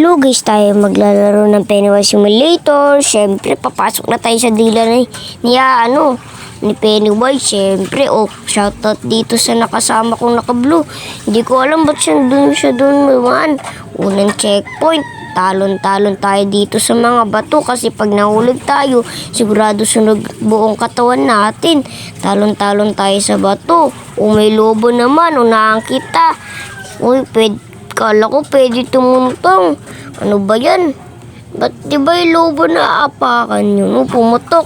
Guys, tayo maglalaro ng Pennywise Simulator. Siyempre, papasok na tayo sa dila ni, niya, ano, ni Pennywise. Siyempre, oh, shoutout dito sa nakasama kong naka-blue. Hindi ko alam ba't siya dun siya dun lumaan. Unang checkpoint. Talon-talon tayo dito sa mga bato kasi pag nahulog tayo, sigurado sunog buong katawan natin. Talon-talon tayo sa bato. O may lobo naman, unahan kita. Uy, pwede, kala ko pwede tumuntong. Ano ba yan? Ba't di ba yung lobo na apakan yun? O, pumutok.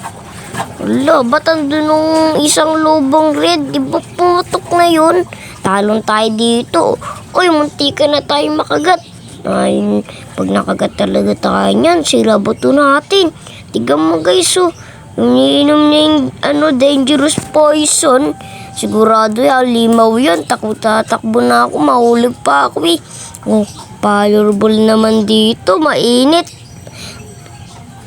Wala, ba't andun nung isang lobong red? Di ba pumutok na yun? Talon tayo dito. Uy, munti ka na tayo makagat. Ay, pag nakagat talaga tayo niyan, sira buto natin. Tignan mo guys, oh. Iniinom niya yung ano, dangerous poison. Sigurado yan, limaw yan. Takbo tatakbo na ako, mahulog pa ako eh. Oh, fireball naman dito, mainit.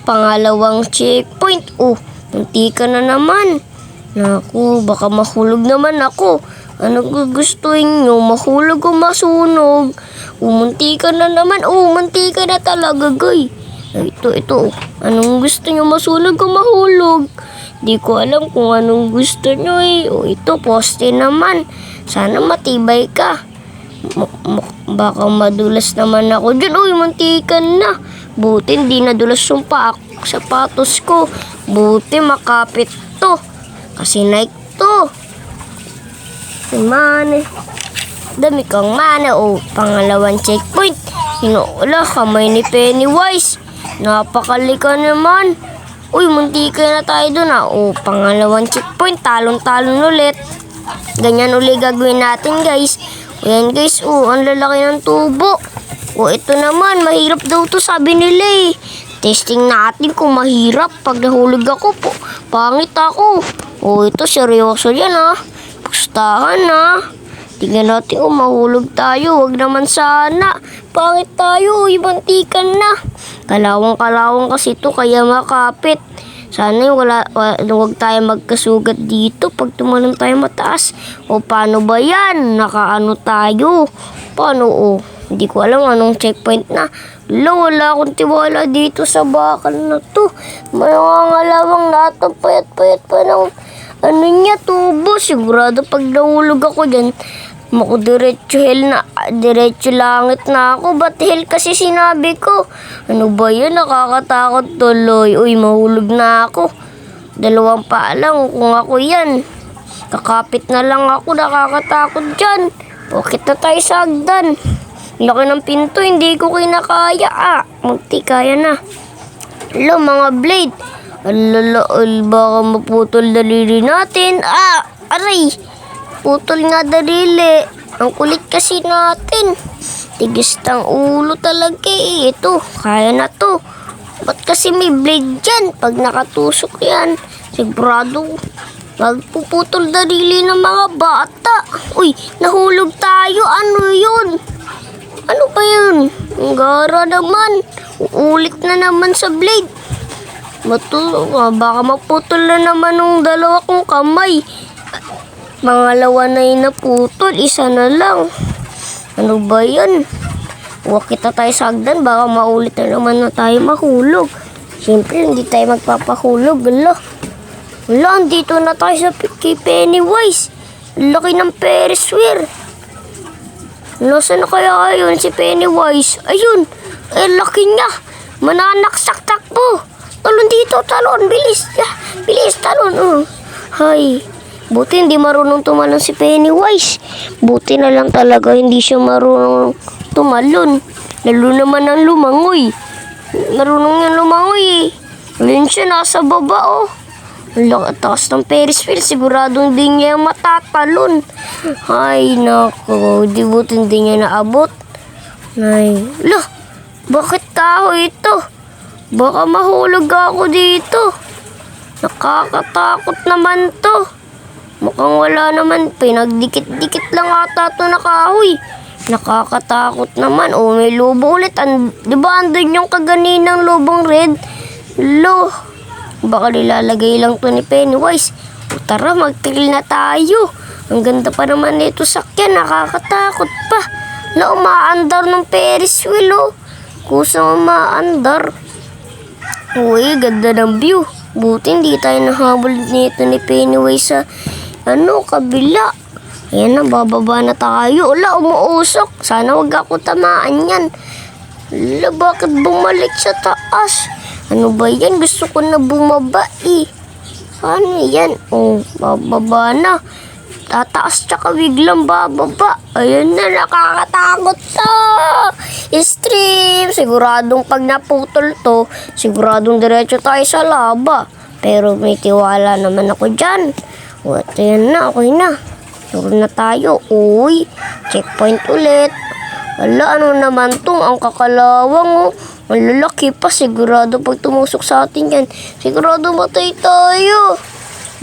Pangalawang checkpoint. Oh, munti ka na naman. Naku, baka mahulog naman ako. Ano gugustuhin nyo? Mahulog o masunog? Umunti ka na naman. Umunti ka na talaga, guy. Ito, ito. Anong gusto nyo? Masunog o mahulog? Di ko alam kung anong gusto nyo eh. O ito, poste naman. Sana matibay ka. M- baka madulas naman ako dyan. Uy, mantikan na. Buti hindi nadulas yung pa sapatos ko. Buti makapit to. Kasi Nike to. Ay, mane. Dami kang mana. O, pangalawang checkpoint. Hinuula kamay ni Pennywise. Napakalika naman. Uy, munti ka na tayo dun ah. O, pangalawang checkpoint. Talon-talon ulit. Ganyan uli gagawin natin guys. Ayan guys, oh, ang lalaki ng tubo. O ito naman, mahirap daw to sabi nila eh. Testing natin kung mahirap. Pag nahulog ako po, pangit ako. O ito, seryoso yan ah. Pustahan ah. Tingnan natin kung mahulog tayo. Huwag naman sana. Pangit tayo, ibantikan na. Kalawang-kalawang kasi to kaya makapit. Sana wala, wala, huwag tayo magkasugat dito pag tumalon tayo mataas. O paano ba yan? Nakaano tayo? Paano o? Hindi ko alam anong checkpoint na. Lo, wala akong tiwala dito sa bakal na to. Manangalawang nato payat-payat pa ng ano niya, tubo. Sigurado pag nahulog ako dyan, Mako diretso hell na, diretso langit na ako. Ba't hell kasi sinabi ko? Ano ba yun? Nakakatakot tuloy. Uy, mahulog na ako. Dalawang pa lang kung ako yan. Kakapit na lang ako, nakakatakot dyan. Bakit na tayo sa hagdan? Laki ng pinto, hindi ko kinakaya. Ah, munti kaya na. Hello, mga blade. Alala, al, baka maputol daliri natin. Ah, aray. Putol nga dalili. Ang kulit kasi natin. Tigis ng ulo talaga eh. Ito, kaya na to. Ba't kasi may blade dyan? Pag nakatusok yan, sigurado magpuputol dalili ng mga bata. Uy, nahulog tayo. Ano yun? Ano ba yun? Ang gara naman. Uulit na naman sa blade. Matu, ah, baka maputol na naman ng dalawa kong kamay. Mangalawa na yung naputol, isa na lang. Ano ba yan? Huwag kita tayo sa hagdan, baka maulit na naman na tayo mahulog. Siyempre, hindi tayo magpapahulog. Ala, Wala, andito na tayo sa kay Pennywise. Laki ng Ferris wheel. Nasaan na kaya yun si Pennywise? Ayun, eh laki niya. Mananaksak takbo. Talon dito, talon. Bilis. Ah, bilis, talon. Oh. Hay. Buti hindi marunong tumalon si Pennywise. Buti na lang talaga hindi siya marunong tumalon. Lalo naman ang lumangoy. Marunong yan lumangoy eh. Ayun siya, nasa baba oh. Ang taas ng Ferris wheel. Siguradong hindi niya matatalon. Ay, nako. Di buti hindi niya naabot. Ay, lah, bakit tao ito? Baka mahulog ako dito. Nakakatakot naman to. Mukhang wala naman. Pinagdikit-dikit lang ata to na kahoy. Nakakatakot naman. O, may lobo ulit. An di ba andun yung kaganinang lobong red? Lo, baka nilalagay lang to ni Pennywise. O, tara, magtigil na tayo. Ang ganda pa naman nito sakyan. Nakakatakot pa. Na umaandar ng Ferris wheel, oh. kusang umaandar. Uy, ganda ng view. Buti hindi tayo nahabol nito ni Pennywise sa ano, kabila. Ayan na, bababa na tayo. Wala, umuusok. Sana wag ako tamaan yan. Wala, bakit bumalik sa taas? Ano ba yan? Gusto ko na bumaba eh. Ano yan? Oh, bababa na. Tataas tsaka biglang bababa. Ayun na, nakakatakot to. Stream. Siguradong pag naputol to, siguradong diretso tayo sa laba. Pero may tiwala naman ako dyan. O, ito yan na, okay na. Sure na tayo. Uy, checkpoint ulit. Ala, ano naman to? Ang kakalawang, oh. Ang pa. Sigurado pag tumusok sa atin yan, sigurado matay tayo.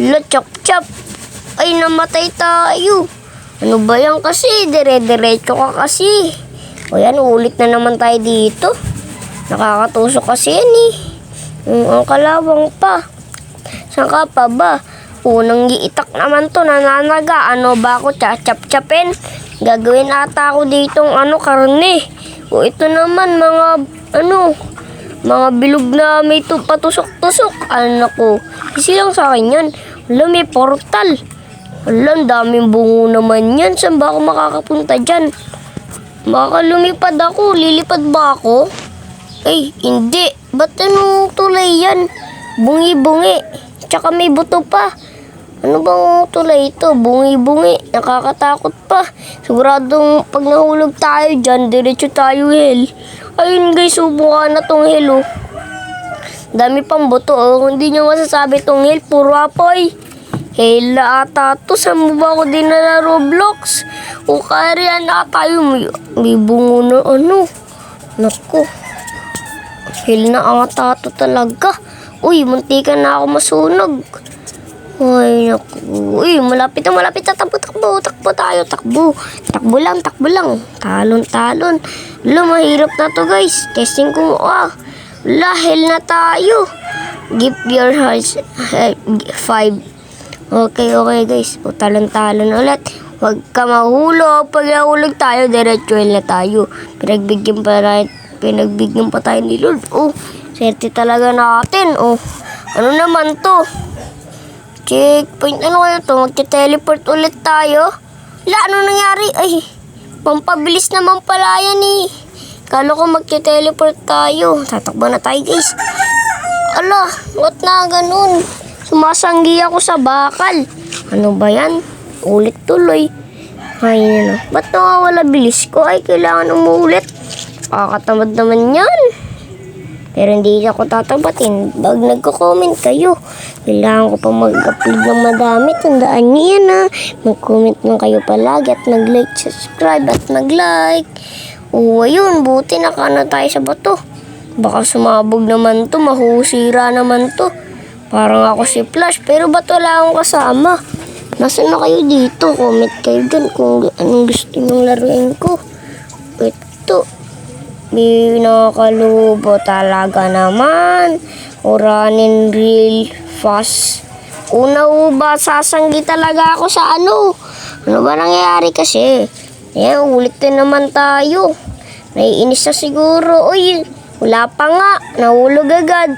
La, chop, chop. Ay, namatay tayo. Ano ba yan kasi? Dire-diretso ka kasi. O yan, ulit na naman tayo dito. Nakakatusok kasi yan eh. Mm, ang kalawang pa. Saan ka pa ba? Unang giitak naman to, nananaga. Ano ba ako, chachap-chapin? Gagawin ata ako ditong ano, karne. O ito naman, mga, ano, mga bilog na may tu- patusok-tusok. Ano ko, isi lang sa akin yan. Wala, may portal. Wala, daming bungo naman yan. Saan ba ako makakapunta dyan? Baka lumipad ako. Lilipad ba ako? Ay, hindi. Ba't anong tulay yan? Bungi-bungi. Tsaka may buto pa. Ano bang tulay ito? Bungi-bungi. Nakakatakot pa. Siguradong pag nahulog tayo dyan, diretso tayo hell. Ayun guys, subukan na tong hell oh. Dami pang buto oh. Hindi nyo masasabi tong hell. Puro apoy. Hell na ata to. Saan mo ba ako din na Roblox? O kaya na tayo. May, may bungo na ano. Naku. Hell na ata to talaga. Uy, muntikan na ako masunog. Ay, naku. Uy, malapit na malapit na. Takbo, takbo, takbo tayo, takbo. Takbo lang, takbo lang. Talon, talon. Wala, na to guys. Testing ko, ah. Wala, hell na tayo. Give your hearts eh, five. Okay, okay guys. O, talon-talon ulit. Huwag ka mahulog. Pag nahulog tayo, diretso hell na tayo. Pinagbigyan pa tayo, pinagbigyan pa tayo ni Lord. Oh, swerte talaga natin. Oh, ano naman to? Checkpoint, ano kayo to? Magte-teleport ulit tayo? La, ano nangyari? Ay, pampabilis naman pala yan eh. Kala ko magte-teleport tayo. Tatakbo na tayo guys. Ala, what na ganun? Sumasanggi ako sa bakal. Ano ba yan? Ulit tuloy. Ay, ano. Ba't nawawala bilis ko? Ay, kailangan umuulit. Kakatamad naman yan. Pero hindi ako tatabatin. Pag nagko-comment kayo, kailangan ko pa mag-upload ng madami. Tandaan niyo yan ha. Mag-comment lang kayo palagi at mag-like, subscribe at mag-like. Oo, ayun. Buti nakana tayo sa bato. Baka sumabog naman to. Mahusira naman to. Parang ako si Flash. Pero ba't wala akong kasama? Nasaan na kayo dito? Comment kayo dyan kung anong gusto nyong laruin ko. Ito. Pinakalubo talaga naman. Uranin real fast. Una ba, sasanggi talaga ako sa ano? Ano ba nangyayari kasi? Ayan, ulit din naman tayo. Naiinis na siguro. Uy, wala pa nga. Nahulog agad.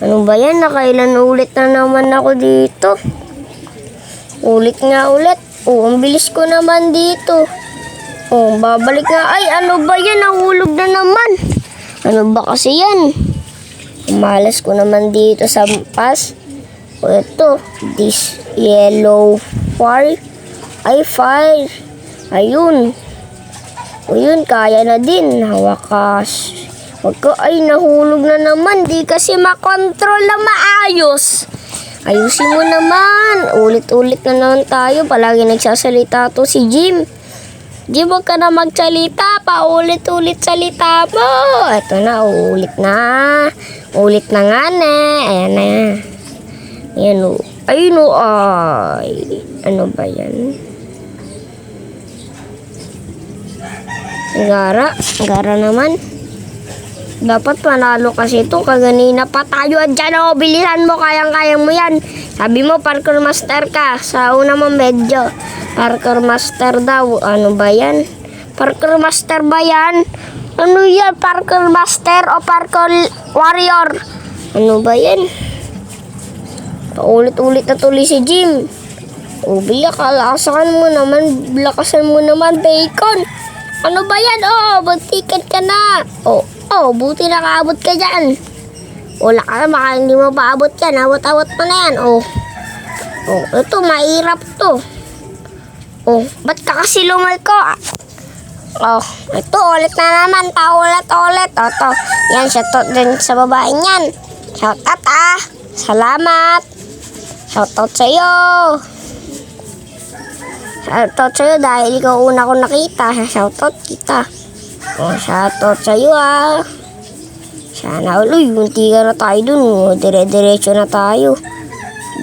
Ano ba yan? Nakailan ulit na naman ako dito. Ulit nga ulit. Oh, ang bilis ko naman dito. Oh, babalik nga. Ay, ano ba yan? Nahulog na naman. Ano ba kasi yan? Malas ko naman dito sa pass. O ito, this yellow fire. Ay, fire. Ayun. O yun, kaya na din. Hawakas. Wag ko, ay, nahulog na naman. Di kasi makontrol na maayos. Ayusin mo naman. Ulit-ulit na naman tayo. Palagi nagsasalita to si Jim. Di mo ka na magsalita, paulit-ulit salita mo. Ito na, ulit na. Ulit na nga na. Ayan na. Ayan o. Ayun o, ay. Ano ba yan? Gara. Gara naman. Dapat panalo kasi ito. Kaganina pa tayo. Diyan o, bilisan mo. Kayang-kayang mo yan. Sabi mo, parkour master ka. Sa una mo medyo. Parkour master daw. Ano ba yan? Parkour master ba yan? Ano yan? Parkour Master o Parkour Warrior? Ano ba yan? Paulit-ulit na tuloy si Jim. Biya, kalakasan mo naman, lakasan mo naman, bacon. Ano ba yan? Oh, buntikan ka na. Oh, oh, buti nakaabot ka dyan. Wala ka na, baka hindi mo paabot yan. Awat-awat mo na yan. Oh, oh, ito, mahirap to. Oh, ba't ka kasi lumalko? Oh, ito ulit na naman. Paulit-ulit. O, to. Yan, shout out din sa babae niyan. Shout out ah. Salamat. Shout out sa'yo. Shout out sa'yo dahil ikaw una ko nakita. Shout out kita. Oh, shout out sa'yo ah. Sana uloy, munti ka na tayo dun. oh. Dire-diretso na tayo.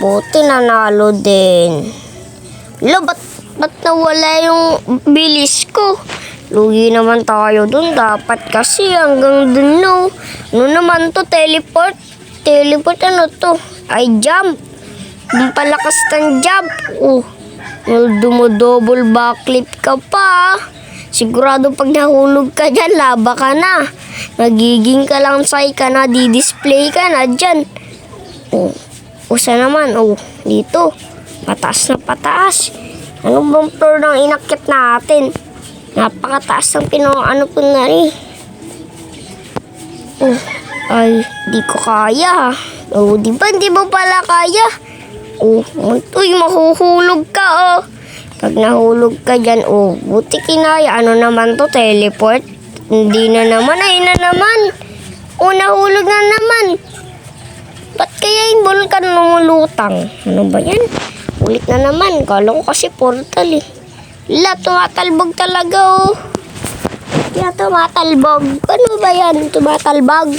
Buti nanalo din. Lo, ba't, ba't nawala yung bilis ko? Lugi naman tayo dun. Dapat kasi hanggang dun, no. Ano naman to? Teleport? Teleport ano to? Ay, jump. Yung palakas ng jump. Oh, dumodouble backflip ka pa. Sigurado pag nahulog ka dyan, laba ka na. Magiging ka lang say ka na, di-display ka na dyan. Oh, usa naman, oh, dito. Pataas na pataas. Ano bang floor ng inakit natin? Napakataas ng pino, ano po na rin. Oh, ay, di ko kaya. Oh, di ba, di mo pala kaya? Oh, uy, mahuhulog ka, oh. Pag nahulog ka dyan, oh, buti kinaya. Ano naman to, teleport? Hindi na naman, ay na naman. Oh, nahulog na naman. Ba't kaya yung vulkan lumulutang? Ano ba yan? Ulit na naman. Kala ko kasi portal eh. La, tumatalbog talaga oh. Kaya tumatalbog. Ano ba yan? Tumatalbog.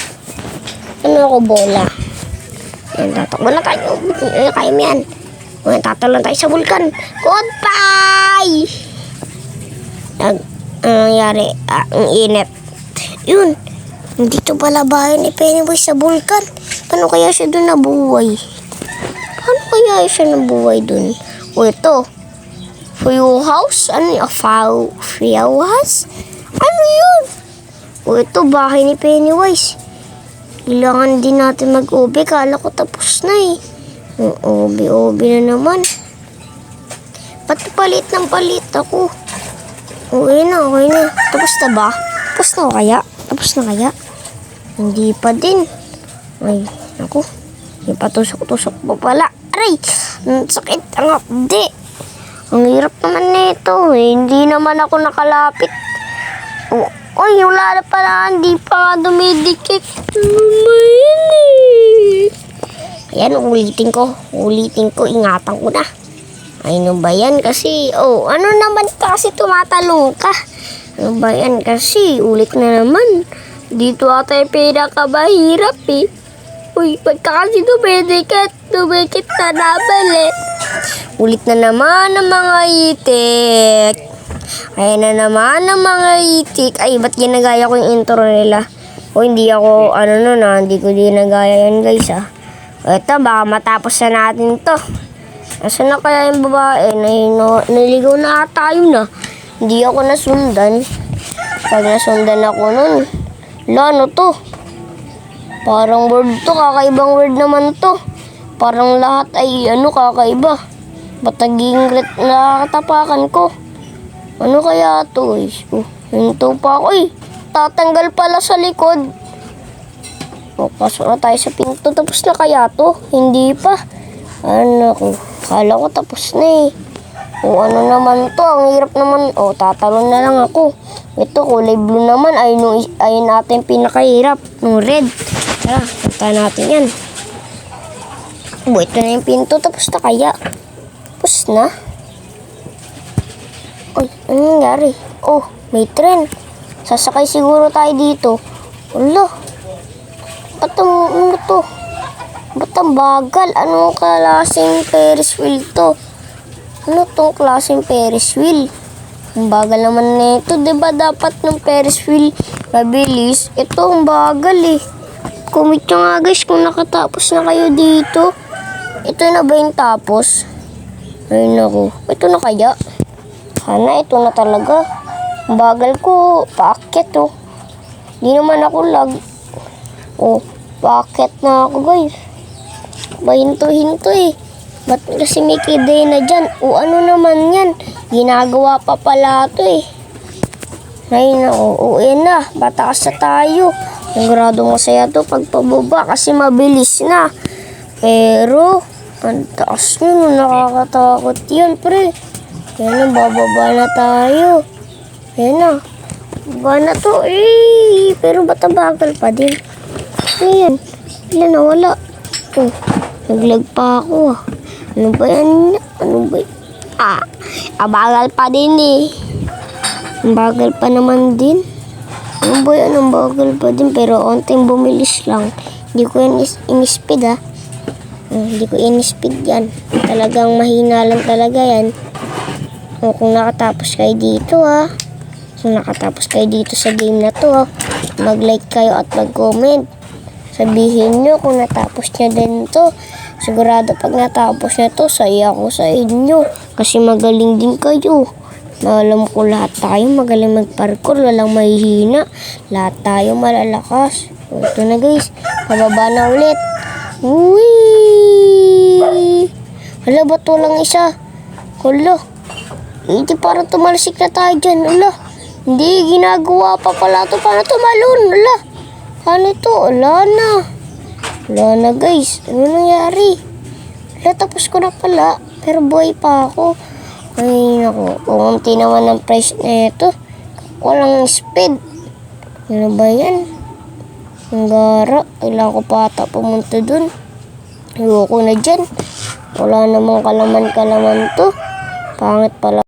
Ano ako bola? Yan, tatakbo na tayo. Kaya mo yan. Ngayon, tatalon tayo sa vulkan. Goodbye! Nag, ano nangyari? Ah, ang init. Yun. Dito pala bahay ni Pennywise sa vulkan. Paano kaya siya doon nabuhay? Paano kaya siya nabuhay doon? O ito. Fuyo house? Ano yung Fau? Fuyo house? Ano yun? O ito, bahay ni Pennywise. Kailangan din natin mag-ubi. Kala ko tapos na eh. Ubi-ubi na naman. Pati palit ng palit ako. Okay na, okay na. Tapos na ba? Tapos na kaya? Tapos na kaya? Hindi pa din. Ay, ako. May patusok-tusok pa pala. Aray! Ang sakit ang hapdi. Ang hirap naman nito. Eh. Hindi naman ako nakalapit. Oh, Uy, wala na pala. Hindi pa nga dumidikit. Yan eh? Ayan, ulitin ko. Ulitin ko. Ingatan ko na. Ano ba yan? Kasi, oh, ano naman kasi tumatalong ka? Ano ba yan? Kasi, ulit na naman. Dito ata yung pinakabahirap eh. Uy, pagka kasi dumidikit, dumidikit na nabali. Ulit na naman ang mga itik. Ayan na naman ang mga itik. Ay, ba't ginagaya ko yung intro nila? O, hindi ako, ano nun ah, hindi ko ginagaya yan guys ah. Ito, baka matapos na natin to. Nasaan na kaya yung babae? Nahino, naligaw na ata yun ah. Hindi ako nasundan. Pag nasundan ako nun, la, ano to? Parang word to, kakaibang word naman to. Parang lahat ay ano kakaiba. Ba't naging ret nakatapakan ko? Ano kaya to? eh? Oh, hinto pa ako eh. Tatanggal pala sa likod. O, pasok na tayo sa pinto. Tapos na kaya to? Hindi pa. Ano ko? Kala ko tapos na eh. O ano naman to? Ang hirap naman. O, tatalon na lang ako. Ito, kulay blue naman. Ay, nung, ay natin pinakahirap. Nung red. Tara, punta natin yan. O, ito na yung pinto. Tapos na kaya? Tapos na? Uy, ano nangyari? Oh, may tren. Sasakay siguro tayo dito. Wala. Ba't ang, ano to? Ba't ang bagal? Anong klaseng Ferris wheel to? Ano tong klaseng Ferris wheel? Ang bagal naman nito. Di ba dapat ng Ferris wheel mabilis? Ito ang bagal eh. Comment nyo nga guys kung nakatapos na kayo dito. Ito na ba yung tapos? Ay naku. Ito na kaya? Sana ito na talaga. Bagal ko. Paakyat oh. Di naman ako lag. Oh, bakit na ako guys? Pahinto-hinto eh. Ba't kasi may kiday na dyan? O ano naman yan? Ginagawa pa pala to eh. Ay na, uuwi na. Batakas na tayo. Sigurado masaya to pagpababa kasi mabilis na. Pero, ang taas nyo, nakakatakot yan, pre. Yan na, bababa na tayo. Yan na. Baba na to, eh. Pero ba't bagal pa din? Ayan. Wala na, wala. Oh, naglag pa ako ah. Ano ba yan? Ano ba Ah, abagal pa din eh. Ang bagal pa naman din. Ano ba yan? Ang bagal pa din. Pero onting bumilis lang. Hindi ko yan in-speed ah. Hmm, Hindi ko in-speed yan. Talagang mahina lang talaga yan. O, kung nakatapos kayo dito ah. Kung nakatapos kayo dito sa game na to ah. Mag-like kayo at mag-comment. Sabihin nyo kung natapos niya din to. Sigurado pag natapos niya to, saya ako sa inyo. Kasi magaling din kayo. Alam ko lahat tayo magaling mag-parkour, walang mahihina. Lahat tayo malalakas. Ito na guys, pababa na ulit. Uy! Hala, ba't walang isa? Hala, hindi parang tumalsik na tayo dyan. Hala, hindi ginagawa pa pala to. Paano tumalon? Hala, paano to? Wala na. Wala na guys. Ano nangyari? Wala, tapos ko na pala. Pero buhay pa ako. Ay, naku. Pumunti naman ng price na ito. Walang speed. Ano ba yan? Ang gara. Kailangan ko pa ata pumunta dun. Ayoko na dyan. Wala namang kalaman-kalaman to. Pangit pala.